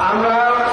আমরা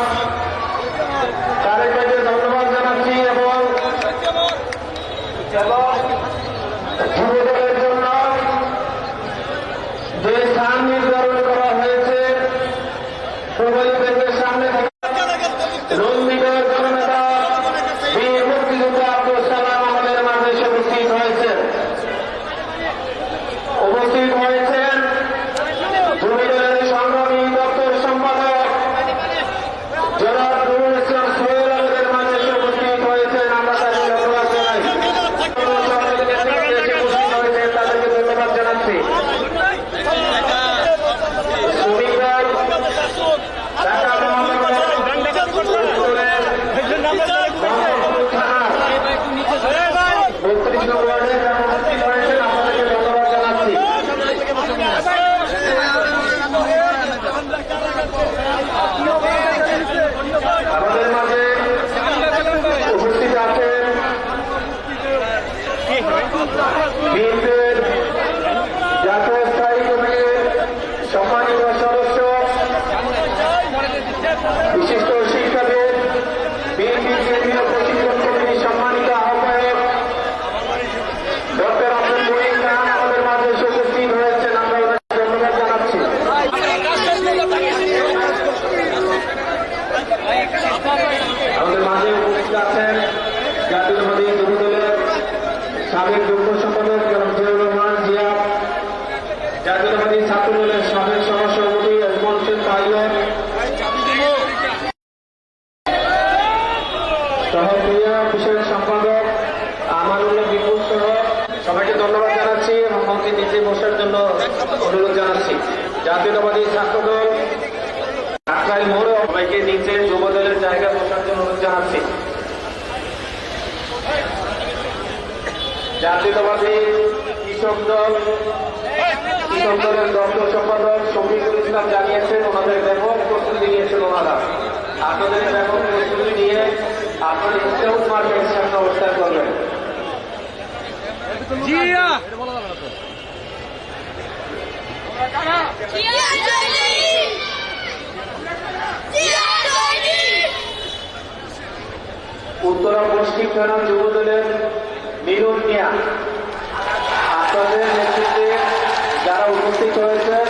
উত্তরা পশ্চিম থানা যুব দলের মিলন মিয়া। আপনাদের নেতৃত্বে যারা উপস্থিত হয়েছে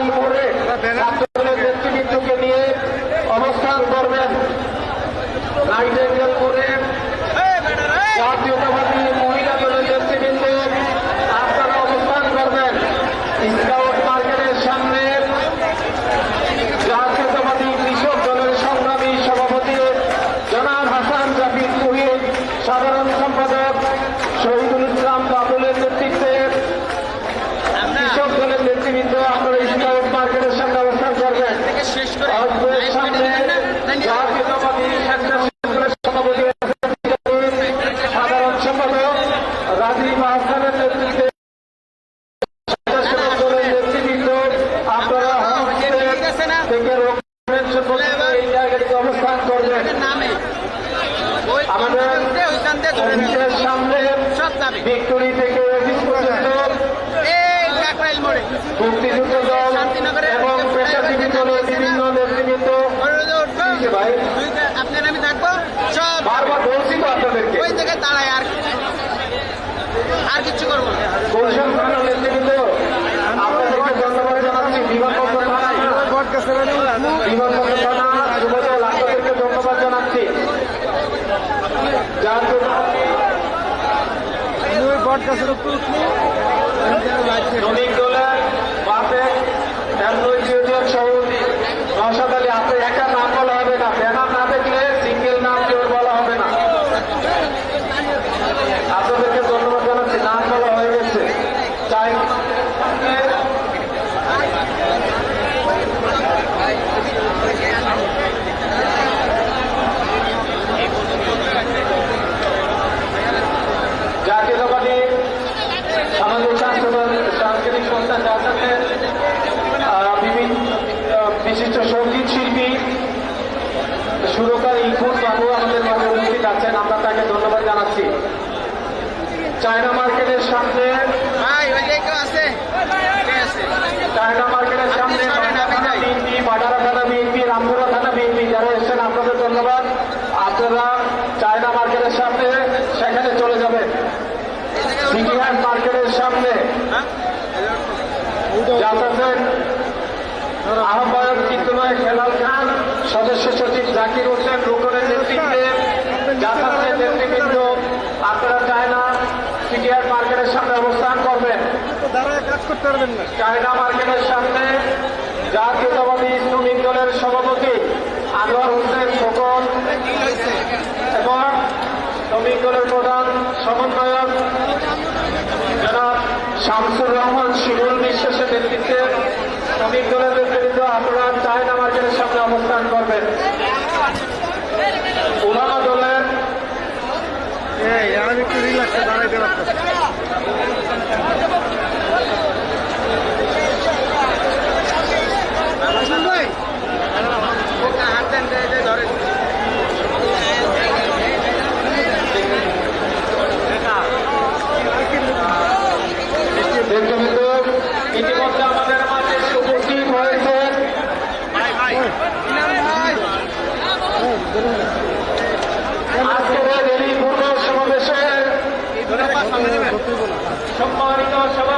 লড়াই করে হয়েছে না। Don't leave আহ্বায়ক চিত্রময় খেলাল খান, সদস্য সচিব জাকির হোসেন রুকনের নেতৃত্বে যাতায়াতের নেতৃবৃন্দ আপনারা চায়না সিটিআর মার্কেটের সামনে অবস্থান করবেন। চায়না মার্কেটের সামনে জাতীয়তাবাদী শ্রমিক দলের সভাপতি আনোয়ার হোসেন ফোকন এবং শ্রমিক দলের প্রধান সমন্বয়ক জনাব শামসুর রহমান। আপনারা চায়না মার্কেটের সামনে অবস্থান করবেন। ওলামা দলের আমি একটু রিল্যাক্সে দাঁড়াইতে সম্মানিত সভা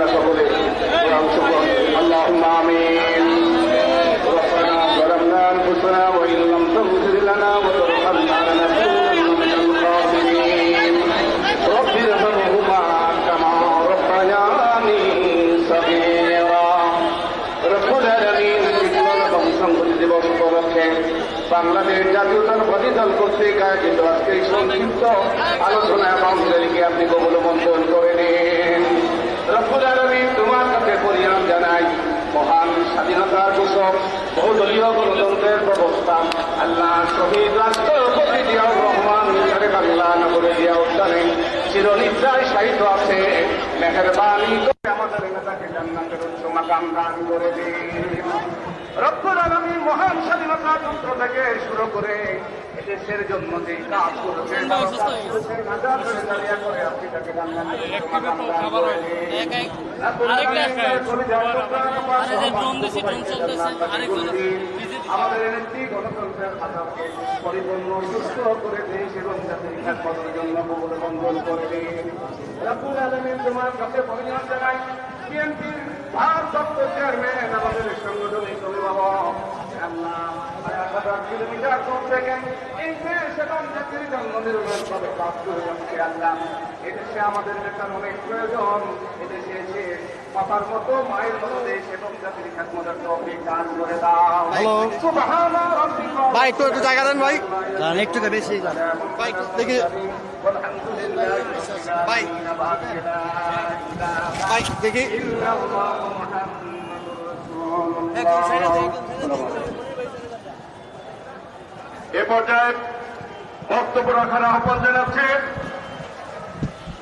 আমরা সকলে অংশগ্রহণ আল্লাহ আমিন ربنا ظلمنا انفسنا وان لم تغفر لنا وترحمنا لنكونن من الخاسرين رب ارحمهما كما ربياني صغيرا রব্বুল আলামিন বিপ্লব এবং সংহতি দিবস উপলক্ষে বাংলাদেশ জাতীয়তাবাদী দল কর্তৃক আয়োজিত আজকে এই সংক্ষিপ্ত আলোচনা এবং র্যালিকে আপনি আলামিন তোমার কাছে পরিণাম জানাই। মহান স্বাধীনতার ঘোষক বহুদলীয় গণতন্ত্রের ব্যবস্থা আল্লাহ শহীদ রাষ্ট্রপতি জিয়াউর রহমান তারেক আল্লাহ নগরে জিয়া উদ্যানে চিরনিদ্রায় সাহিত্য আছে। মেহরবানি করে আমাদের নেতাকে জান্নাতের উচ্চ মাকাম দান করে দিন। রব্বুল আলামিন মহান স্বাধীনতা যুদ্ধ থেকে শুরু করে দেশের জন্য যে কাজ করেছে আমাদের নেত্রী গণতন্ত্রের খাতাকে পরিপূর্ণ সুস্থ করে দেশ এবং জাতির খ্যাতপদের জন্য কবল বন্ধন করে দিন রাবুল আলমিন তোমার কাছে পরিণাম জানাই বিএনপির ভারপ্রাপ্ত চেয়ারম্যান আমাদের সংগঠনের অভিভাবক কিলোমিটার দূর থেকে এই দেশ জাতির জন্য নির্ভরভাবে কাজ করে যাচ্ছে আল্লাহ। এদেশে আমাদের নেতার অনেক প্রয়োজন। এদেশে এসে পাপার মতো মায়ের মতো দেশ এবং জাতির খ্যাতমদের টপিক দান করে দাও। হ্যালো। রাব্বিকা। ভাই একটু একটু জায়গা দেন ভাই। একটু বেশি ভাই দেখি। ভাই। ভাই দেখি। এ পর্যায়ে বক্তব্য রাখার আহ্বান জানাচ্ছে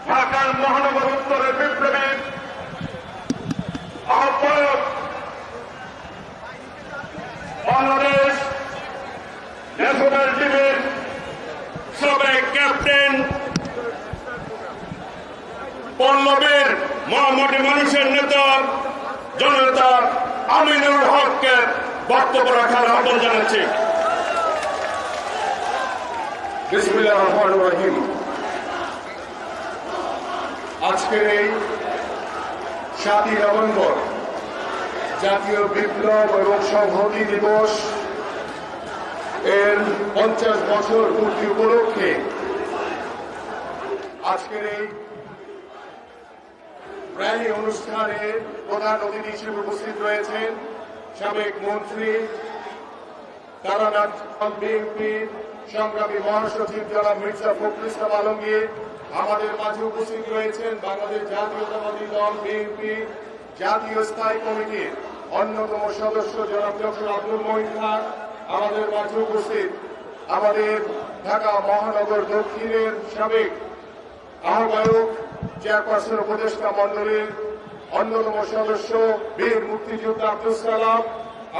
ঢাকার মহানগর উত্তরের বিপ্লবী আহ্বায়ক বাংলাদেশ ন্যাশনাল টিমের সাবেক ক্যাপ্টেন পল্লবের মহামটি মানুষের নেতা জননেতা আমিনুল হককে বক্তব্য রাখার আহ্বান জানাচ্ছি। আজকের এই সাতই নভেম্বর জাতীয় বিপ্লব এবং সংহতি দিবস এর পঞ্চাশ বছর পূর্তি উপলক্ষে আজকের এই র্যালি অনুষ্ঠানে প্রধান অতিথি হিসেবে উপস্থিত রয়েছেন সাবেক মন্ত্রী তারানাথ বিএনপির সংগ্রামী মহাসচিব জনাব মির্জা ফখরুল ইসলাম আলমগীর আমাদের মাঝে উপস্থিত রয়েছেন বাংলাদেশ জাতীয়তাবাদী দল, বিএনপি, জাতীয় স্থায়ী কমিটির অন্যতম সদস্য জনাব ডক্টর আব্দুল মহিন খান আমাদের মাঝে উপস্থিত। আমাদের ঢাকা মহানগর দক্ষিণের সাবেক আহ্বায়ক, চেয়ারপারসন উপদেষ্টা মন্ডলীর অন্যতম সদস্য বীর মুক্তিযোদ্ধা আব্দুল সালাম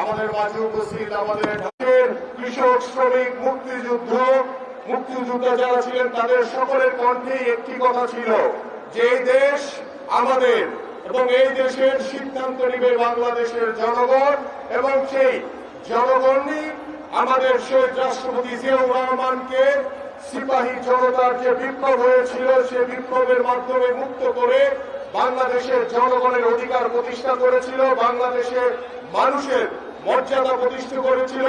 আমাদের মাঝে উপস্থিত। আমাদের কৃষক, শ্রমিক, মুক্তিযুদ্ধ, মুক্তিযোদ্ধা যারা ছিলেন তাদের সকলের কণ্ঠেই একটি কথা ছিল, যে দেশ আমাদের এবং এই দেশের সিদ্ধান্ত নিবে বাংলাদেশের জনগণ এবং সেই জনগণই আমাদের শহীদ রাষ্ট্রপতি জিয়াউর রহমানকে সিপাহী জনতার যে বিপ্লব হয়েছিল, সে বিপ্লবের মাধ্যমে মুক্ত করে বাংলাদেশের জনগণের অধিকার প্রতিষ্ঠা করেছিল, বাংলাদেশের মানুষের মর্যাদা প্রতিষ্ঠা করেছিল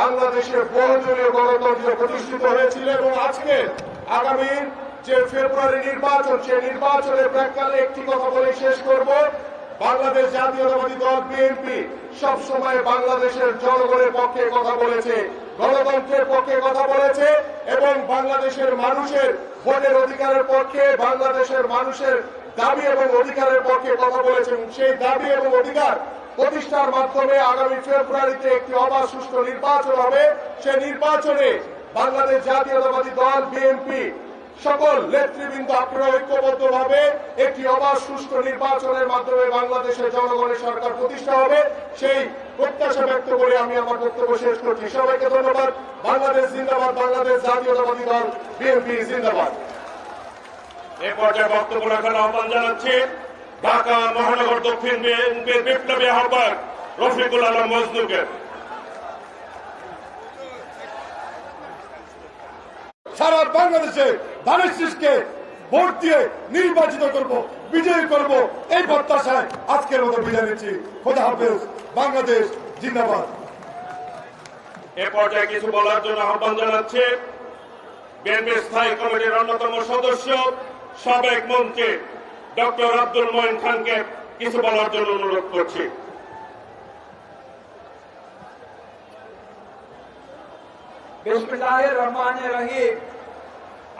বাংলাদেশের বহুদলীয় গণতন্ত্র প্রতিষ্ঠিত হয়েছিল এবং আজকে আগামী যে ফেব্রুয়ারি নির্বাচন, সেই নির্বাচনের প্রাককালে একটি কথা বলে শেষ করব। বাংলাদেশ জাতীয়তাবাদী দল বিএনপি সব সময় বাংলাদেশের জনগণের পক্ষে কথা বলেছে, গণতন্ত্রের পক্ষে কথা বলেছে এবং বাংলাদেশের মানুষের ভোটের অধিকারের পক্ষে, বাংলাদেশের মানুষের দাবি এবং অধিকারের পক্ষে কথা বলেছেন সেই দাবি এবং অধিকার প্রতিষ্ঠার মাধ্যমে আগামী ফেব্রুয়ারিতে একটি অবাধ সুষ্ঠু নির্বাচন হবে। সেই নির্বাচনে বাংলাদেশ জাতীয়তাবাদী দল, বিএনপি সকল নেতৃবৃন্দ আপনারা ঐক্যবদ্ধ ভাবে একটি অবাধ সুষ্ঠু নির্বাচনের মাধ্যমে বাংলাদেশের জনগণের সরকার প্রতিষ্ঠা হবে। সেই প্রত্যাশা ব্যক্ত করে আমি আমার বক্তব্য শেষ করছি। সবাইকে ধন্যবাদ। বাংলাদেশ জিন্দাবাদ, বাংলাদেশ জাতীয়তাবাদী দল, বিএনপি জিন্দাবাদ। এ পর্যায়ে বক্তব্য রাখার আহ্বান জানাচ্ছি। ঢাকা মহানগর দক্ষিণ বিএনপির বিপ্লবী আহ্বায়ক রফিকুল আলম মজনুকে। সারা বাংলাদেশে ধানের ভোট দিয়ে নির্বাচিত করব বিজয়ী করব এই প্রত্যাশায় আজকের মতো বিদায় নিচ্ছি। খোদা হাফেজ বাংলাদেশ জিন্দাবাদ। এ পর্যায়ে কিছু বলার জন্য আহ্বান জানাচ্ছে বিএনপির স্থায়ী কমিটির অন্যতম সদস্য সাবেক মন্ত্রী ডক্টর আব্দুল মঈন খানকে কিছু বলার জন্য অনুরোধ করছি।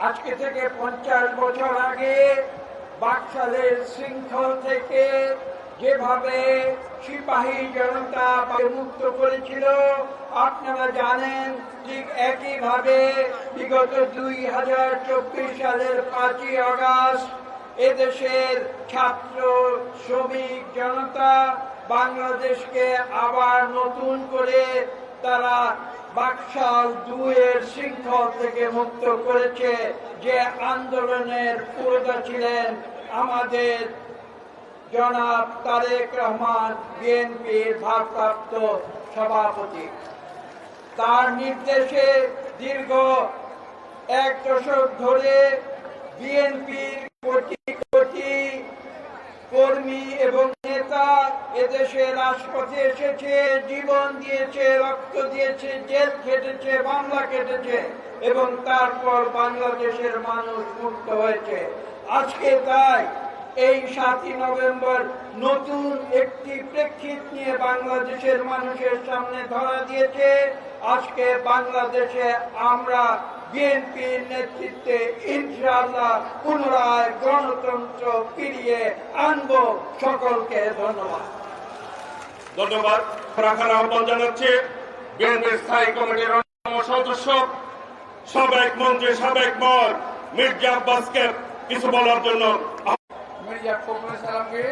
আজকে থেকে পঞ্চাশ বছর আগে বাকশালের শৃঙ্খল থেকে যেভাবে সিপাহী জনতা মুক্ত করেছিল, আপনারা জানেন ঠিক একইভাবে বিগত দুই হাজার চব্বিশ সালের পাঁচই আগস্ট এদেশের ছাত্র, শ্রমিক, জনতা বাংলাদেশকে আবার নতুন করে তারা বাকশাল দুয়ের শৃঙ্খল থেকে মুক্ত করেছে। যে আন্দোলনের পুরোটা ছিলেন আমাদের জনাব তারেক রহমান, বিএনপির ভারপ্রাপ্ত সভাপতি। তার নির্দেশে দীর্ঘ এক দশক ধরে বিএনপির কোটি কোটি কর্মী এবং নেতা এদেশে রাজপথে এসেছে, জীবন দিয়েছে, রক্ত দিয়েছে, জেল খেটেছে, মামলা কেটেছে এবং তারপর বাংলাদেশের মানুষ মুক্ত হয়েছে। আজকে তাই এই সাতই নভেম্বর নতুন একটি প্রেক্ষিত নিয়ে বাংলাদেশের মানুষের সামনে ধরা দিয়েছে। আজকে বাংলাদেশে আমরা বিএনপির নেতৃত্বে ইনশাআল্লাহ পুনরায় গণতন্ত্র ফিরিয়ে আনব। সকলকে ধন্যবাদ। ধন্যবাদ। রাখার আহ্বান জানাচ্ছি বিএনপির স্থায়ী কমিটির অন্যতম সদস্য সাবেক মন্ত্রী সাবেক মর মির্জা আব্বাসকে কিছু বলার জন্য মির্জা ফখরুল সালামকে